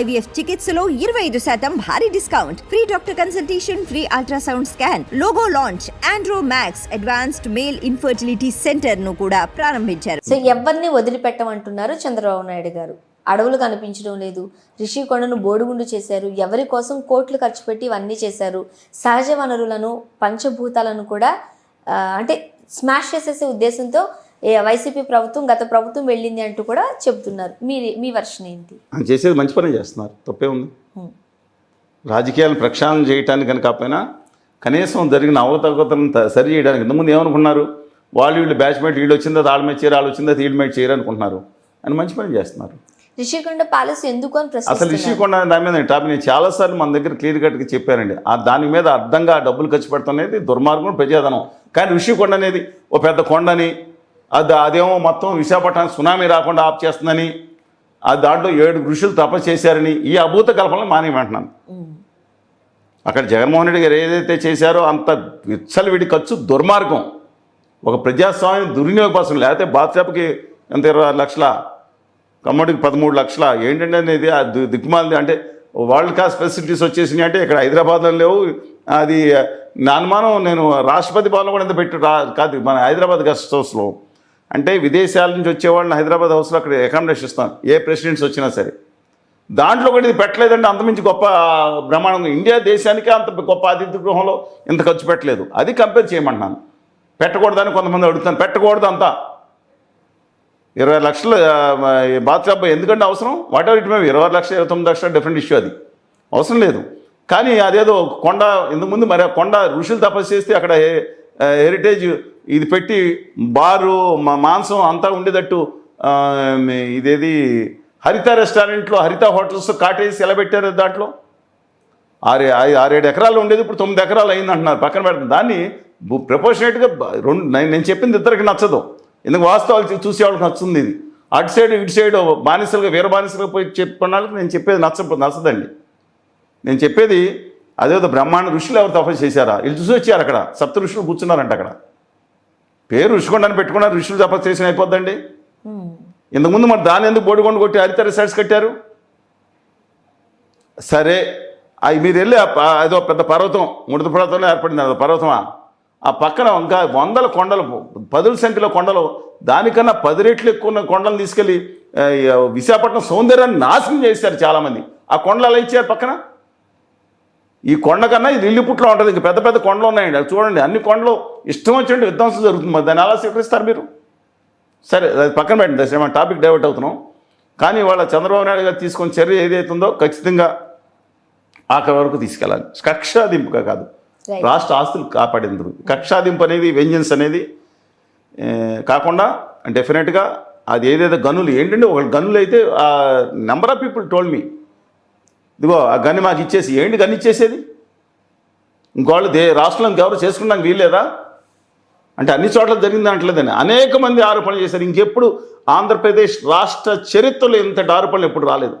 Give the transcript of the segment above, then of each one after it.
IVF చికిత్సలో ఇరవై ఐదు శాతం భారీ discount. Free doctor consultation free ultrasound scan logo launch Andro Max advanced male infertility సెంటర్ను కూడా ప్రారంభించారు. సో ఎవరిని వదిలిపెట్టమంటున్నారు చంద్రబాబు నాయుడు గారు. అడవులు కనిపించడం లేదు. రిషికొండను బోడుగుండు చేశారు. ఎవరి కోసం కోట్లు ఖర్చు పెట్టి ఇవన్నీ చేశారు. సహజ వనరులను పంచభూతాలను కూడా అంటే స్మాష్ చేసేసే ఉద్దేశంతో వైసీపీ ప్రభుత్వం గత ప్రభుత్వం వెళ్ళింది అంటూ కూడా చెబుతున్నారు. మీ మీ వర్షన్ ఏంటి? చేసేది మంచి పని చేస్తున్నారు. తప్పే ఉంది. రాజకీయాలను ప్రక్షాళన చేయడానికి కనుక కాకపోయినా కనీసం జరిగిన అవతవకతలను సరి చేయడానికి ఇంతకుముందు ఏమనుకున్నారు? వాళ్ళు వీళ్ళు బ్యాచ్మేట్ వీళ్ళు వచ్చిందా వాళ్ళ మీద చేయరు వాళ్ళు వచ్చిందా వీళ్ళ మీద చేయరు అనుకుంటున్నారు. అని మంచి పని చేస్తున్నారు. రిషికొండ ప్యాలెస్ ఎందుకు అని అసలు ప్రశ్నిస్తున్నారు రిషికొండ దాని మీద టాపిక్ నేను చాలాసార్లు మన దగ్గర క్లియర్ కట్గా చెప్పానండి. ఆ దాని మీద అర్థంగా డబ్బులు ఖర్చు పెడతాం అనేది దుర్మార్గం ప్రజాధనం. కానీ రిషికొండ అనేది ఓ పెద్ద కొండని అది అదేమో మొత్తం విశాఖపట్నానికి సునామీ రాకుండా ఆఫ్ చేస్తుందని ఆ దాంట్లో ఏడు ఋషులు తపస్సు చేశారని ఈ అభూత కల్పనలు మానేమంటున్నాను అక్కడ జగన్మోహన్ రెడ్డి గారు ఏదైతే చేశారో అంత విచ్చలవిడి ఖర్చు దుర్మార్గం. ఒక ప్రజాస్వామ్యం దుర్వినియోగపరచడం లేకపోతే బాత్షాప్కి ఎంత ఇరవై లక్షల కమ్మడికి పదమూడు లక్షల ఏంటంటే అనేది ఆ దిక్కుమాలింది అంటే వరల్డ్ క్లాస్ ఫెసిలిటీస్ వచ్చేసినాయి అంటే ఇక్కడ హైదరాబాద్లో లేవు. అది నా అనుమానం నేను రాష్ట్రపతి భవన్లో కూడా ఎంత పెట్టి రా కాదు మన హైదరాబాద్ గెస్ట్ హౌస్లో. అంటే విదేశాల నుంచి వచ్చేవాళ్ళని హైదరాబాద్ హౌస్లో అక్కడ అకామిడేషన్ ఇస్తాం. ఏ ప్రెసిడెంట్స్ వచ్చినా సరే. దాంట్లో కూడా ఇది పెట్టలేదంటే అంతమించి గొప్ప బ్రహ్మాండంగా ఇండియా దేశానికి అంత గొప్ప అతిథి గృహంలో ఇంత ఖర్చు పెట్టలేదు. అది కంపేర్ చేయమంటున్నాను. పెట్టకూడదని కొంతమంది అడుగుతాను పెట్టకూడదు అంతా. ఇరవై లక్షలు బాత్రూమ్ ఎందుకంటే అవసరం? వాట్ ఎవర్ ఇట్ మేము ఇరవై లక్షలు ఇరవై తొమ్మిది లక్షలు డిఫరెంట్ ఇష్యూ అది. అవసరం లేదు. కానీ అదేదో కొండ ఇంతకుముందు మరి కొండ ఋషులు తపస్సు చేస్తే అక్కడ హెరిటేజ్ ఇది పెట్టి బారు మా మాంసం అంతా ఉండేటట్టు ఇదేది హరిత రెస్టారెంట్లో హరిత హోటల్స్ కాటేజ్ ఎలా పెట్టారు దాంట్లో. ఆరు ఆరేడు ఎకరాలు ఉండేది ఇప్పుడు తొమ్మిది ఎకరాలు అయింది అంటున్నారు పక్కన పెడతాం దాన్ని ప్రపోర్షనేట్గా రెండు నేను చెప్పింది ఇద్దరికి నచ్చదు. ఎందుకు వాస్తవాలు చూసేవాళ్ళకి చూసే వాళ్ళకి నచ్చుతుంది ఇది. అటు సైడ్ ఇటు సైడ్ బానిసలుగా వీర బానిసలుగా పోయి చెప్పిన వాళ్ళకి నేను చెప్పేది నచ్చ నచ్చదండి. నేను చెప్పేది అదేదో బ్రహ్మాండ ఋషులు ఎవరు తపస్సు చేశారా? వీళ్ళు చూసి వచ్చారు అక్కడ. సప్త ఋషులు కూర్చున్నారంట అక్కడ. పేరు ఋషికొండని పెట్టుకున్నారు ఋషులు తపస్సు చేసిన అయిపోద్దండి. ఉమ్. ఇంతకుముందు మరి దాని ఎందుకు బోడికొండ కొట్టి హరిత రిసార్ట్స్ కట్టారు? సరే అవి మీరు వెళ్ళి అదో పెద్ద పర్వతం ముడత పర్వతంలో ఏర్పడింది అది పర్వతమా? ఆ పక్కన ఇంకా వందల కొండలు పదుల సంఖ్యలో కొండలు దానికన్నా పది రెట్లు ఎక్కువ ఉన్న కొండలు తీసుకెళ్ళి విశాఖపట్నం సౌందర్యాన్ని నాశనం చేశారు చాలామంది. ఆ కొండలు అలా ఇచ్చారు పక్కన? ఈ కొండ కన్నా ఇది ఇల్లిపుట్లో ఉంటుంది. ఇంకా పెద్ద పెద్ద కొండలు ఉన్నాయండి. అది చూడండి. అన్ని కొండలు ఇష్టం వచ్చినట్టు విధ్వంసం జరుగుతుంది. మరి దాన్ని ఎలా స్వీకరిస్తారు మీరు? సరే అది పక్కన పెట్టండి. దశ మన టాపిక్ డైవర్ట్ అవుతున్నాం. కానీ వాళ్ళ చంద్రబాబు నాయుడు గారు తీసుకున్న చర్య ఏదైతుందో ఖచ్చితంగా ఆఖరి వరకు తీసుకెళ్ళాలి. కక్షాదింపుగా కాదు. రాష్ట్ర ఆస్తులు కాపాడేందుకు. కక్షాదింపు అనేది వెంజన్స్ అనేది కాకుండా డెఫినెట్గా అది ఏదైతే గనులు ఏంటంటే ఒక గనులు అయితే ఆ number of people told me ఇదిగో ఆ గన్ని మాకు ఇచ్చేసి ఏంటి గన్ని ఇచ్చేసేది? ఇంకోళ్ళు దే రాష్ట్రంలో ఎవరు చేసుకున్నాక వీల్లేదా? అంటే అన్ని చోట్ల జరిగింది అంటలేదని. అనేక మంది ఆరోపణలు చేశారు. ఇంకెప్పుడు ఆంధ్రప్రదేశ్ రాష్ట్ర చరిత్రలో ఇంతటి ఆరోపణలు ఎప్పుడు రాలేదు.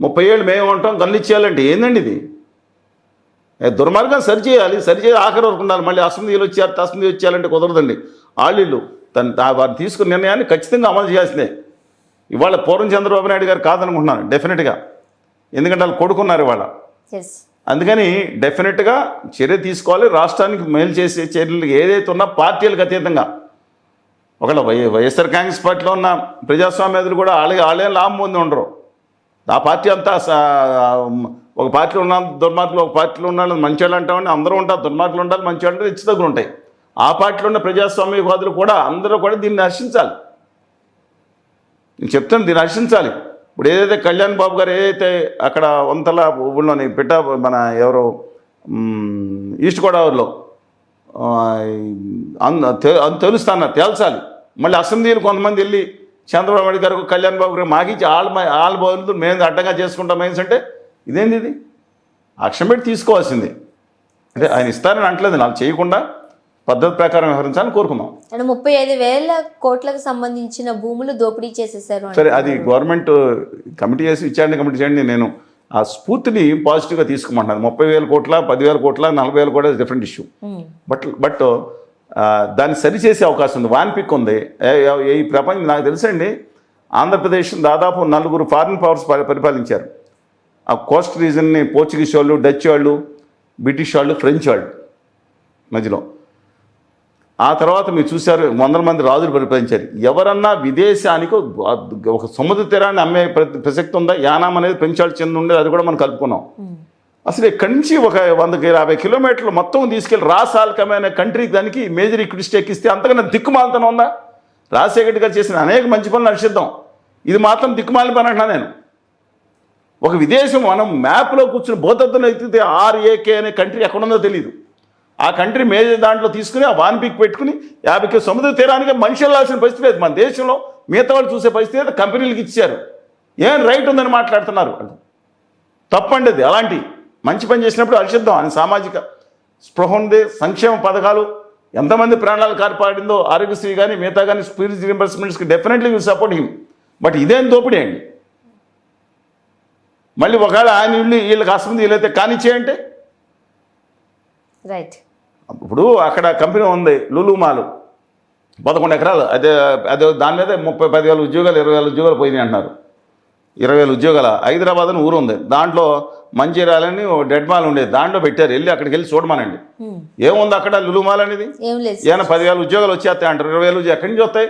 ముప్పై ఏళ్ళు మేము ఉంటాం గన్లు ఇచ్చేయాలంటే ఏందండి ఇది? దుర్మార్గం సరి చేయాలి. సరి ఆఖరి వరకు ఉండాలి. మళ్ళీ అసెంబ్లీలు వచ్చారు తసంబ్లీ వచ్చేయాలంటే కుదరదండి. ఆళ్ళు తన వారు తీసుకున్న నిర్ణయాన్ని ఖచ్చితంగా అమలు చేయాల్సిందే. ఇవాళ పూర్వం చంద్రబాబు నాయుడు గారు కాదనుకుంటున్నాను డెఫినెట్గా. ఎందుకంటే వాళ్ళు కొడుకున్నారు ఇవాళ. అందుకని డెఫినెట్గా చర్య తీసుకోవాలి. రాష్ట్రానికి మేలు చేసే చర్యలు ఏదైతే ఉన్నా పార్టీలకు అతీతంగా. ఒకవేళ వై వైఎస్ఆర్ కాంగ్రెస్ పార్టీలో ఉన్న ప్రజాస్వామ్యాదులు కూడా వాళ్ళకి వాళ్ళే లాభం పొంది ఉండరు. ఆ పార్టీ అంతా ఒక పార్టీలో ఉన్న దుర్మార్గులు ఒక పార్టీలో ఉన్న వాళ్ళు మంచి వాళ్ళు అంటామని అందరూ ఉంటారు. దుర్మార్గులు ఉండాలి మంచి వాళ్ళు ఇచ్చి దగ్గర ఉంటాయి. ఆ పార్టీలో ఉన్న ప్రజాస్వామ్యవాదులు కూడా అందరూ కూడా దీన్ని హర్షించాలి నేను చెప్తాను దీన్ని హర్షించాలి ఇప్పుడు ఏదైతే కళ్యాణ్ బాబు గారు ఏదైతే అక్కడ వంతల ఊళ్ళోని పిట్ట మన ఎవరు ఈస్ట్ గోదావరిలో అని అన్- తెలుస్తాన్నారు తేల్చాలి. మళ్ళీ అసెంబ్లీలు కొంతమంది వెళ్ళి చంద్రబాబు నాయుడు గారు కళ్యాణ్ బాబు గారు మాకిచ్చి ఆళ్ళ ఆళ్ళ బదులు మేము అడ్డంగా చేసుకుంటాం మైన్స్ అంటే ఇదేంది ఇది? అక్షం పెట్టి తీసుకోవాల్సింది. అంటే ఆయన ఇస్తారని అంటలేదు నాకు చేయకుండా పద్ధతి ప్రకారం వ్యవహరించాలని కోరుకుందాం. అంటే ముప్పై ఐదు వేల కోట్లకు సంబంధించిన భూములు దోపిడీ చేసేసారు సరే అది గవర్నమెంట్ కమిటీ చేసి విచారణ కమిటీ చేయండి నేను ఆ స్ఫూర్తిని పాజిటివ్గా తీసుకోమంటున్నాను. ముప్పై వేల కోట్ల పదివేల కోట్ల నలభై వేల కోట్ల డిఫరెంట్ ఇష్యూ. బట్ బట్ దాన్ని సరిచేసే అవకాశం ఉంది వాన్ పిక్ ఉంది. ఈ ప్రపంచం నాకు తెలుసండి ఆంధ్రప్రదేశ్ దాదాపు నలుగురు ఫారిన్ పవర్స్ పరి- పరిపాలించారు. ఆ కోస్ట్ రీజన్ని పోర్చుగీస్ వాళ్ళు డచ్ వాళ్ళు బ్రిటిష్ వాళ్ళు ఫ్రెంచ్ వాళ్ళు మధ్యలో. ఆ తర్వాత మీరు చూశారు వందల మంది రాజులు పరిపాలించారు ఎవరన్నా విదేశానికి ఒక సముద్ర తీరాన్ని అమ్మే ప్ర- ప్రసక్తి ఉందా? యానాం అనేది పెంచాలి చెంది ఉండేది అది కూడా మనం కలుపుకున్నాం. అసలు ఇక్కడి నుంచి ఒక వందకి యాభై కిలోమీటర్లు మొత్తం తీసుకెళ్ళి రాసాల్కమైన కంట్రీ దానికి మేజర్ ఈక్విటీ ఎక్కిస్తే అంతకన్నా దిక్కుమాలతనం ఉందా? రాజశేఖర్ గారు చేసిన అనేక మంచి పనులు హర్షిద్దాం ఇది మాత్రం దిక్కుమాలిన పని అంటున్నా నేను. ఒక విదేశం మనం మ్యాప్లో కూర్చుని భూతత్వం ఎత్తితే ఆర్ఏకే అనే కంట్రీ ఎక్కడుందో తెలియదు ఆ కంట్రీ మేజర్ దాంట్లో తీసుకుని ఆ వాన్ పీక్ పెట్టుకుని యాభై సముద్ర తీరానికి మనిషి వెళ్ళాల్సిన పరిస్థితి లేదు. మన దేశంలో మిగతా వాళ్ళు చూసే పరిస్థితి లేదు. కంపెనీలకు ఇచ్చారు. ఏం రైట్ ఉందని మాట్లాడుతున్నారు? వాళ్ళు తప్పండి అది. అలాంటి మంచి పని చేసినప్పుడు హర్షిద్దాం అని సామాజిక స్పృహ ఉంది. సంక్షేమ పథకాలు ఎంతమంది ప్రాణాలు కాపాడిందో ఆరోగ్యశ్రీ కానీ మిగతా కానీ స్పీడ్ రింబర్స్మెంట్స్కి definitely will support him but ఇదేం దోపిడీ అండి? మళ్ళీ ఒకవేళ ఆయన వీళ్ళు వీళ్ళకి అసంది వీళ్ళైతే కానిచ్చేయంటే రైట్ ఇప్పుడు అక్కడ కంపెనీ ఉంది లులు మాల్. పదకొండు ఎకరాలు. అదే అదే దాని మీద ముప్పై పదివేల ఉద్యోగాలు ఇరవై వేల ఉద్యోగాలు పోయినాయి అంటున్నారు. ఇరవై వేల ఉద్యోగాల. హైదరాబాద్ అని ఊరు ఉంది. దాంట్లో మంచిర్యాలని డెడ్ మాల్ ఉండేది. దాంట్లో పెట్టారు. వెళ్ళి అక్కడికి వెళ్ళి చూడమనండి ఏముంది అక్కడ లులు మాల్ అనేది? ఏమైనా పదివేల ఉద్యోగాలు వచ్చేస్తాయి అంటారు. ఇరవై వేలు ఎక్కడి నుంచి వస్తాయి?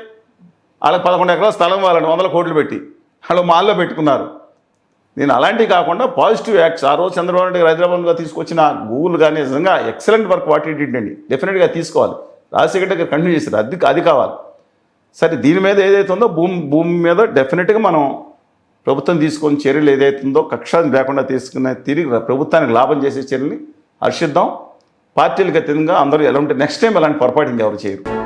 వాళ్ళకి పదకొండు ఎకరాల స్థలం వాళ్ళని వందల కోట్లు పెట్టి. వాళ్ళు మాల్లో పెట్టుకున్నారు. నేను అలాంటివి కాకుండా పాజిటివ్ యాక్ట్స్ ఆ రోజు చంద్రబాబు నాయుడు గారు తీసుకొచ్చిన గూగుల్ కానీ నిజంగా ఎక్సలెంట్ వర్క్ వాటి అండి డెఫినెట్గా తీసుకోవాలి. రాజశేఖర్ గారు కంటిన్యూ చేశారు. అది అది కావాలి. సరే దీని మీద ఏదైతే ఉందో భూమి భూమి మీద డెఫినెట్గా మనం ప్రభుత్వం తీసుకొని చర్యలు ఏదైతే ఉందో కక్ష లేకుండా తీసుకునే తిరిగి ప్రభుత్వానికి లాభం చేసే చర్యల్ని హర్షిద్దాం. పార్టీలకు అతీతంగా అందరూ ఎలా ఉంటే నెక్స్ట్ టైం ఎలాంటి పొరపాటు ఎవరు చేయరు.